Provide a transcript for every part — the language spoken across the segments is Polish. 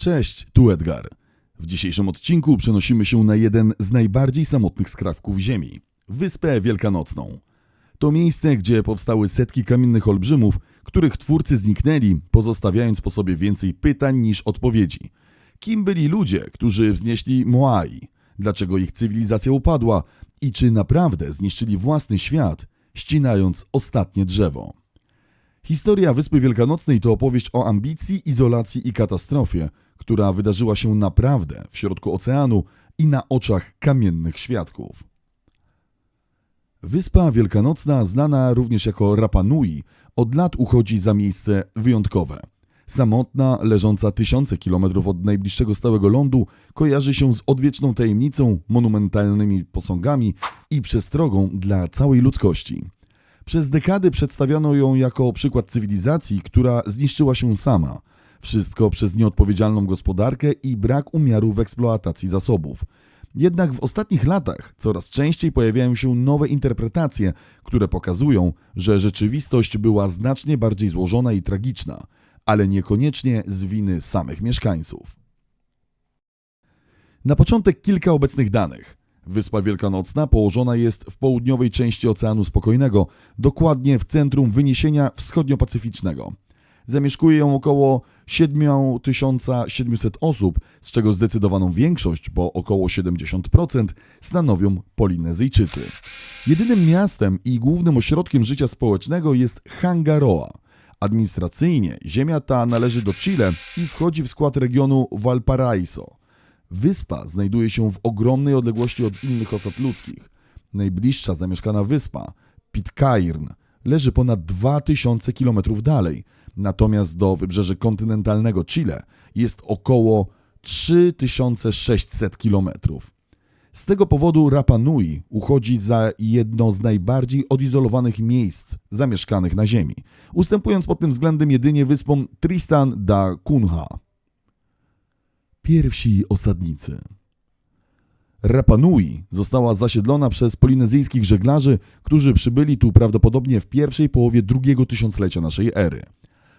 Cześć, tu Edgar. W dzisiejszym odcinku przenosimy się na jeden z najbardziej samotnych skrawków Ziemi Wyspę Wielkanocną. To miejsce, gdzie powstały setki kamiennych olbrzymów, których twórcy zniknęli, pozostawiając po sobie więcej pytań niż odpowiedzi. Kim byli ludzie, którzy wznieśli Moai? Dlaczego ich cywilizacja upadła? I czy naprawdę zniszczyli własny świat, ścinając ostatnie drzewo? Historia Wyspy Wielkanocnej to opowieść o ambicji, izolacji i katastrofie, która wydarzyła się naprawdę w środku oceanu i na oczach kamiennych świadków. Wyspa Wielkanocna, znana również jako Rapa Nui, od lat uchodzi za miejsce wyjątkowe. Samotna, leżąca tysiące kilometrów od najbliższego stałego lądu, kojarzy się z odwieczną tajemnicą, monumentalnymi posągami i przestrogą dla całej ludzkości. Przez dekady przedstawiano ją jako przykład cywilizacji, która zniszczyła się sama. Wszystko przez nieodpowiedzialną gospodarkę i brak umiaru w eksploatacji zasobów. Jednak w ostatnich latach coraz częściej pojawiają się nowe interpretacje, które pokazują, że rzeczywistość była znacznie bardziej złożona i tragiczna, ale niekoniecznie z winy samych mieszkańców. Na początek kilka obecnych danych. Wyspa Wielkanocna położona jest w południowej części Oceanu Spokojnego, dokładnie w centrum wyniesienia wschodniopacyficznego. Zamieszkuje ją około 7700 osób, z czego zdecydowaną większość, bo około 70%, stanowią Polinezyjczycy. Jedynym miastem i głównym ośrodkiem życia społecznego jest Hangaroa. Administracyjnie ziemia ta należy do Chile i wchodzi w skład regionu Valparaiso. Wyspa znajduje się w ogromnej odległości od innych osad ludzkich. Najbliższa zamieszkana wyspa, Pitcairn, leży ponad 2000 km dalej, natomiast do wybrzeży kontynentalnego Chile jest około 3600 km. Z tego powodu Rapa Nui uchodzi za jedno z najbardziej odizolowanych miejsc zamieszkanych na Ziemi, ustępując pod tym względem jedynie wyspom Tristan da Cunha. Pierwsi osadnicy. Rapa Nui została zasiedlona przez polinezyjskich żeglarzy, którzy przybyli tu prawdopodobnie w pierwszej połowie drugiego tysiąclecia naszej ery.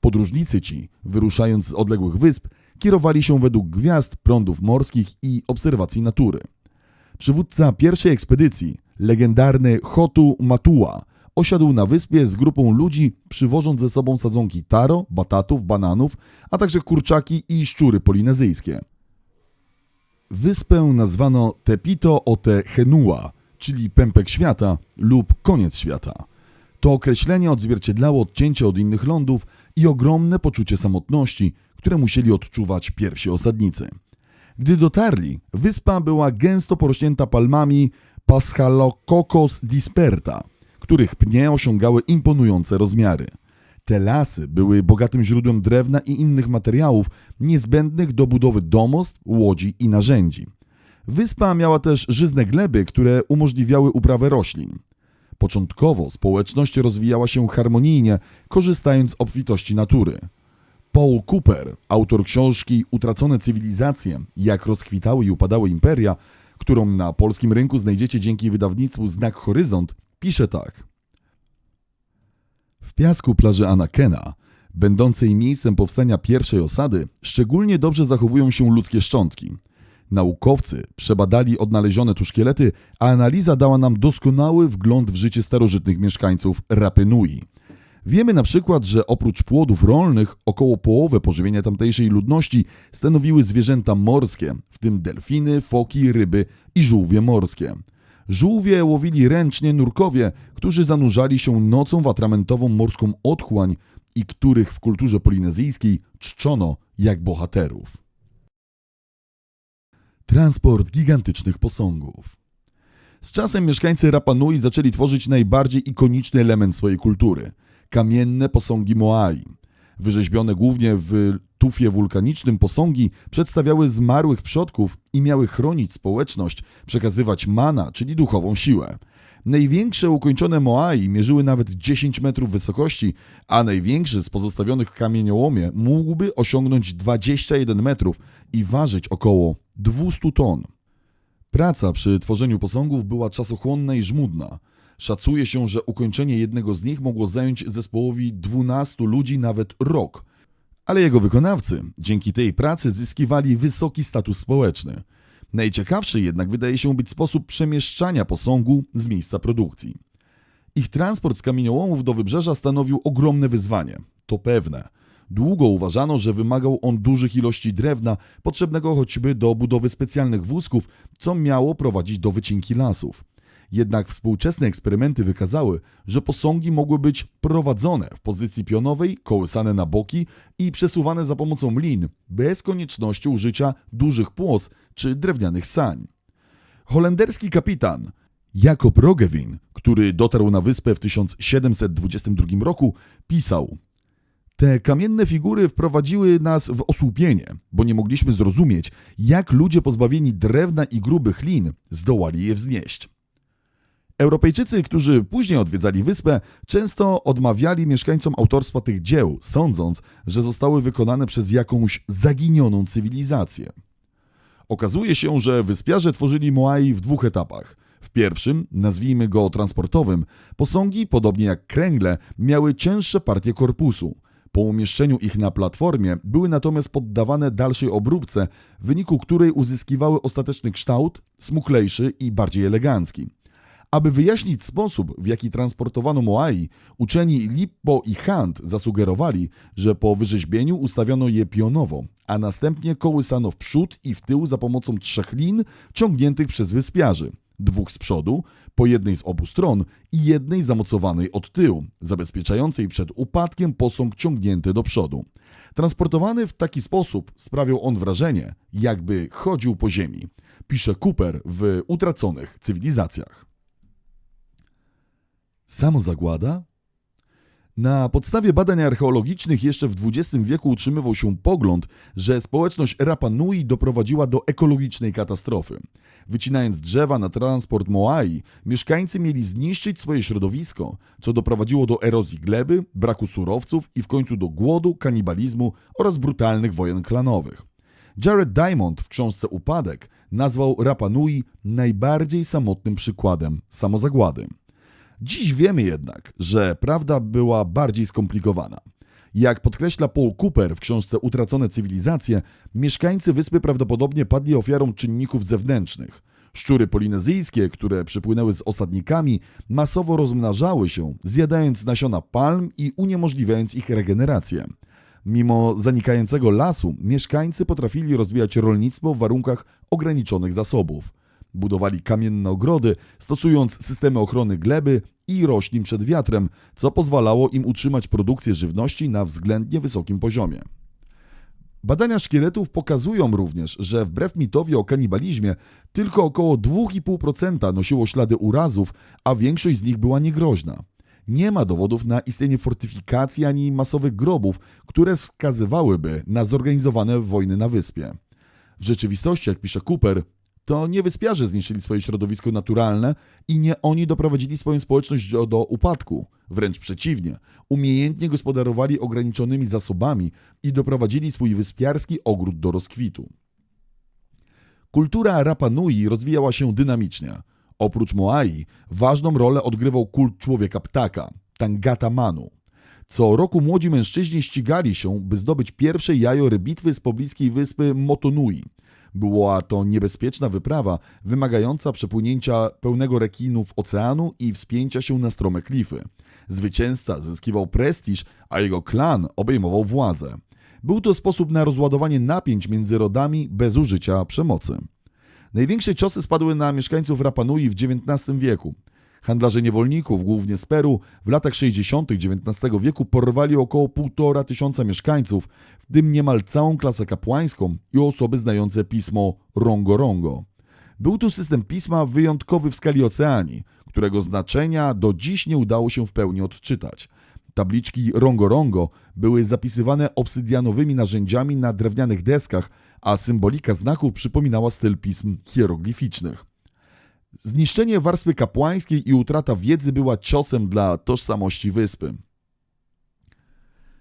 Podróżnicy ci, wyruszając z odległych wysp, kierowali się według gwiazd, prądów morskich i obserwacji natury. Przywódca pierwszej ekspedycji, legendarny Hotu Matua, osiadł na wyspie z grupą ludzi, przywożąc ze sobą sadzonki taro, batatów, bananów, a także kurczaki i szczury polinezyjskie. Wyspę nazwano Tepito Ote Henua, czyli pępek świata lub koniec świata. To określenie odzwierciedlało odcięcie od innych lądów i ogromne poczucie samotności, które musieli odczuwać pierwsi osadnicy. Gdy dotarli, wyspa była gęsto porośnięta palmami Paschalococos disperta, których pnie osiągały imponujące rozmiary. Te lasy były bogatym źródłem drewna i innych materiałów niezbędnych do budowy domostw, łodzi i narzędzi. Wyspa miała też żyzne gleby, które umożliwiały uprawę roślin. Początkowo społeczność rozwijała się harmonijnie, korzystając z obfitości natury. Paul Cooper, autor książki Utracone cywilizacje, jak rozkwitały i upadały imperia, którą na polskim rynku znajdziecie dzięki wydawnictwu Znak Horyzont, pisze tak. W piasku plaży Anakena, będącej miejscem powstania pierwszej osady, szczególnie dobrze zachowują się ludzkie szczątki. Naukowcy przebadali odnalezione tu szkielety, a analiza dała nam doskonały wgląd w życie starożytnych mieszkańców Rapy Nui. Wiemy na przykład, że oprócz płodów rolnych około połowę pożywienia tamtejszej ludności stanowiły zwierzęta morskie, w tym delfiny, foki, ryby i żółwie morskie. Żółwie łowili ręcznie nurkowie, którzy zanurzali się nocą w atramentową morską otchłań i których w kulturze polinezyjskiej czczono jak bohaterów. Transport gigantycznych posągów. Z czasem mieszkańcy Rapa Nui zaczęli tworzyć najbardziej ikoniczny element swojej kultury kamienne posągi Moai. Wyrzeźbione głównie w tufie wulkanicznym posągi przedstawiały zmarłych przodków i miały chronić społeczność, przekazywać mana, czyli duchową siłę. Największe ukończone Moai mierzyły nawet 10 metrów wysokości, a największy z pozostawionych w kamieniołomie mógłby osiągnąć 21 metrów i ważyć około 200 ton. Praca przy tworzeniu posągów była czasochłonna i żmudna. Szacuje się, że ukończenie jednego z nich mogło zająć zespołowi 12 ludzi nawet rok. ale jego wykonawcy dzięki tej pracy zyskiwali wysoki status społeczny. Najciekawszy jednak wydaje się być sposób przemieszczania posągu z miejsca produkcji. Ich transport z kamieniołomów do wybrzeża stanowił ogromne wyzwanie. To pewne. Długo uważano, że wymagał on dużych ilości drewna, potrzebnego choćby do budowy specjalnych wózków, co miało prowadzić do wycinki lasów. Jednak współczesne eksperymenty wykazały, że posągi mogły być prowadzone w pozycji pionowej, kołysane na boki i przesuwane za pomocą lin, bez konieczności użycia dużych płos czy drewnianych sań. Holenderski kapitan Jakob Rogewin, który dotarł na wyspę w 1722 roku, pisał: Te kamienne figury wprowadziły nas w osłupienie, bo nie mogliśmy zrozumieć, jak ludzie pozbawieni drewna i grubych lin zdołali je wznieść. Europejczycy, którzy później odwiedzali wyspę, często odmawiali mieszkańcom autorstwa tych dzieł, sądząc, że zostały wykonane przez jakąś zaginioną cywilizację. Okazuje się, że wyspiarze tworzyli Moai w dwóch etapach. W pierwszym, nazwijmy go transportowym, posągi, podobnie jak kręgle, miały cięższe partie korpusu. Po umieszczeniu ich na platformie były natomiast poddawane dalszej obróbce, w wyniku której uzyskiwały ostateczny kształt, smuklejszy i bardziej elegancki. Aby wyjaśnić sposób, w jaki transportowano Moai, uczeni Lippo i Hunt zasugerowali, że po wyrzeźbieniu ustawiono je pionowo, a następnie kołysano w przód i w tył za pomocą trzech lin ciągniętych przez wyspiarzy. Dwóch z przodu, po jednej z obu stron i jednej zamocowanej od tyłu, zabezpieczającej przed upadkiem posąg ciągnięty do przodu. Transportowany w taki sposób sprawiał on wrażenie, jakby chodził po ziemi, pisze Cooper w Utraconych Cywilizacjach. Samozagłada? Na podstawie badań archeologicznych jeszcze w XX wieku utrzymywał się pogląd, że społeczność Rapa Nui doprowadziła do ekologicznej katastrofy. Wycinając drzewa na transport Moai, mieszkańcy mieli zniszczyć swoje środowisko, co doprowadziło do erozji gleby, braku surowców i w końcu do głodu, kanibalizmu oraz brutalnych wojen klanowych. Jared Diamond w książce Upadek nazwał Rapa Nui najbardziej samotnym przykładem samozagłady. Dziś wiemy jednak, że prawda była bardziej skomplikowana. Jak podkreśla Paul Cooper w książce Utracone cywilizacje, mieszkańcy wyspy prawdopodobnie padli ofiarą czynników zewnętrznych. Szczury polinezyjskie, które przypłynęły z osadnikami, masowo rozmnażały się, zjadając nasiona palm i uniemożliwiając ich regenerację. Mimo zanikającego lasu, mieszkańcy potrafili rozwijać rolnictwo w warunkach ograniczonych zasobów. Budowali kamienne ogrody, stosując systemy ochrony gleby i roślin przed wiatrem, co pozwalało im utrzymać produkcję żywności na względnie wysokim poziomie. Badania szkieletów pokazują również, że wbrew mitowi o kanibalizmie, tylko około 2,5% nosiło ślady urazów, a większość z nich była niegroźna. Nie ma dowodów na istnienie fortyfikacji ani masowych grobów, które wskazywałyby na zorganizowane wojny na wyspie. W rzeczywistości, jak pisze Cooper, to nie wyspiarze zniszczyli swoje środowisko naturalne i nie oni doprowadzili swoją społeczność do, do, upadku. Wręcz przeciwnie, umiejętnie gospodarowali ograniczonymi zasobami i doprowadzili swój wyspiarski ogród do rozkwitu. Kultura Rapa Nui rozwijała się dynamicznie. Oprócz Moai ważną rolę odgrywał kult człowieka ptaka, Tangata Manu. Co roku młodzi mężczyźni ścigali się, by zdobyć pierwsze jajo rybitwy z pobliskiej wyspy Motonui – była to niebezpieczna wyprawa, wymagająca przepłynięcia pełnego rekinów oceanu i wspięcia się na strome klify. Zwycięzca zyskiwał prestiż, a jego klan obejmował władzę. Był to sposób na rozładowanie napięć między rodami bez użycia przemocy. Największe ciosy spadły na mieszkańców Rapanui w XIX wieku. Handlarze niewolników, głównie z Peru, w latach 60. XIX wieku porwali około 1,5 tysiąca mieszkańców, w tym niemal całą klasę kapłańską i osoby znające pismo Rongo Rongo. Był to system pisma wyjątkowy w skali oceanii, którego znaczenia do dziś nie udało się w pełni odczytać. Tabliczki Rongo Rongo były zapisywane obsydianowymi narzędziami na drewnianych deskach, a symbolika znaków przypominała styl pism hieroglificznych. Zniszczenie warstwy kapłańskiej i utrata wiedzy była ciosem dla tożsamości wyspy.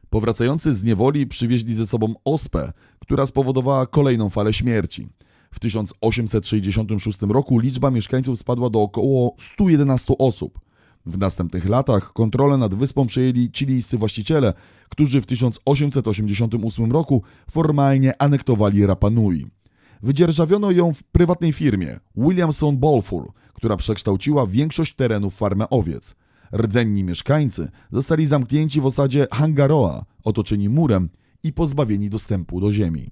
Powracający z niewoli przywieźli ze sobą ospę, która spowodowała kolejną falę śmierci. W 1866 roku liczba mieszkańców spadła do około 111 osób. W następnych latach kontrolę nad wyspą przejęli chilijscy właściciele, którzy w 1888 roku formalnie anektowali Rapa Nui. Wydzierżawiono ją w prywatnej firmie Williamson Balfour, która przekształciła większość terenów farmę owiec. Rdzenni mieszkańcy zostali zamknięci w osadzie Hangaroa, otoczeni murem i pozbawieni dostępu do ziemi.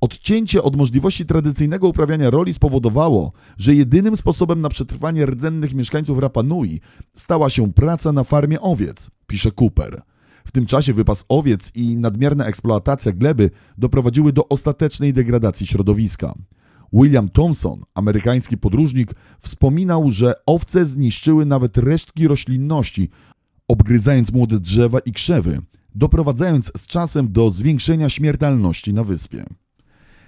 Odcięcie od możliwości tradycyjnego uprawiania roli spowodowało, że jedynym sposobem na przetrwanie rdzennych mieszkańców Rapa Nui stała się praca na farmie owiec, pisze Cooper. W tym czasie wypas owiec i nadmierna eksploatacja gleby doprowadziły do ostatecznej degradacji środowiska. William Thompson, amerykański podróżnik, wspominał, że owce zniszczyły nawet resztki roślinności, obgryzając młode drzewa i krzewy, doprowadzając z czasem do zwiększenia śmiertelności na wyspie.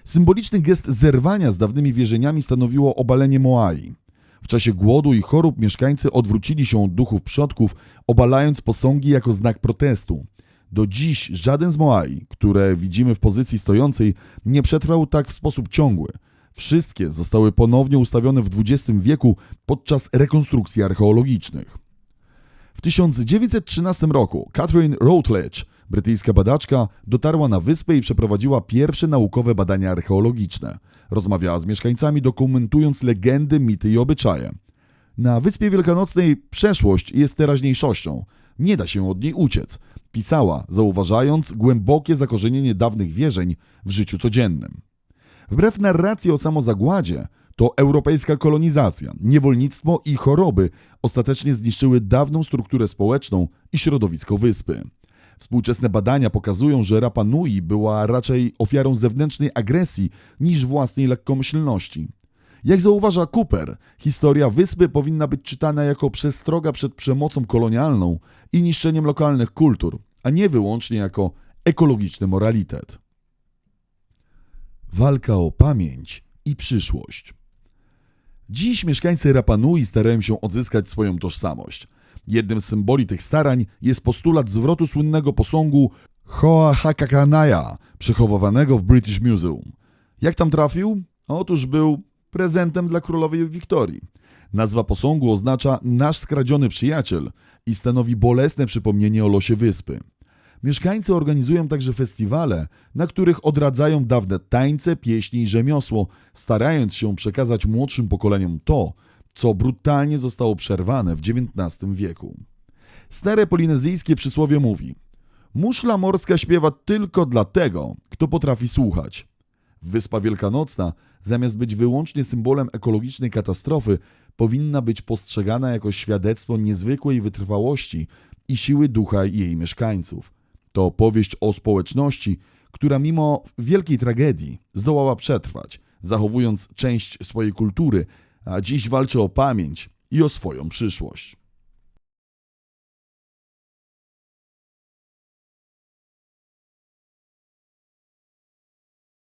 Symboliczny gest zerwania z dawnymi wierzeniami stanowiło obalenie Moai. W czasie głodu i chorób mieszkańcy odwrócili się od duchów przodków, obalając posągi jako znak protestu. Do dziś żaden z Moai, które widzimy w pozycji stojącej, nie przetrwał tak w sposób ciągły. Wszystkie zostały ponownie ustawione w XX wieku podczas rekonstrukcji archeologicznych. W 1913 roku Catherine Routledge, brytyjska badaczka, dotarła na wyspę i przeprowadziła pierwsze naukowe badania archeologiczne. Rozmawiała z mieszkańcami, dokumentując legendy, mity i obyczaje. Na Wyspie Wielkanocnej przeszłość jest teraźniejszością. Nie da się od niej uciec. Pisała, zauważając głębokie zakorzenienie dawnych wierzeń w życiu codziennym. Wbrew narracji o samozagładzie, to europejska kolonizacja, niewolnictwo i choroby ostatecznie zniszczyły dawną strukturę społeczną i środowisko wyspy. Współczesne badania pokazują, że Rapa Nui była raczej ofiarą zewnętrznej agresji niż własnej lekkomyślności. Jak zauważa Cooper, historia wyspy powinna być czytana jako przestroga przed przemocą kolonialną i niszczeniem lokalnych kultur, a nie wyłącznie jako ekologiczny moralitet. Walka o pamięć i przyszłość. Dziś mieszkańcy Rapa Nui starają się odzyskać swoją tożsamość. Jednym z symboli tych starań jest postulat zwrotu słynnego posągu Hoa Hakakanaya, przechowywanego w British Museum. Jak tam trafił? Otóż był prezentem dla królowej Wiktorii. Nazwa posągu oznacza nasz skradziony przyjaciel i stanowi bolesne przypomnienie o losie wyspy. Mieszkańcy organizują także festiwale, na których odradzają dawne tańce, pieśni i rzemiosło, starając się przekazać młodszym pokoleniom to, co brutalnie zostało przerwane w XIX wieku. Stare polinezyjskie przysłowie mówi: Muszla morska śpiewa tylko dla tego, kto potrafi słuchać. Wyspa Wielkanocna, zamiast być wyłącznie symbolem ekologicznej katastrofy, powinna być postrzegana jako świadectwo niezwykłej wytrwałości i siły ducha jej mieszkańców. To opowieść o społeczności, która mimo wielkiej tragedii zdołała przetrwać, zachowując część swojej kultury, a dziś walczy o pamięć i o swoją przyszłość.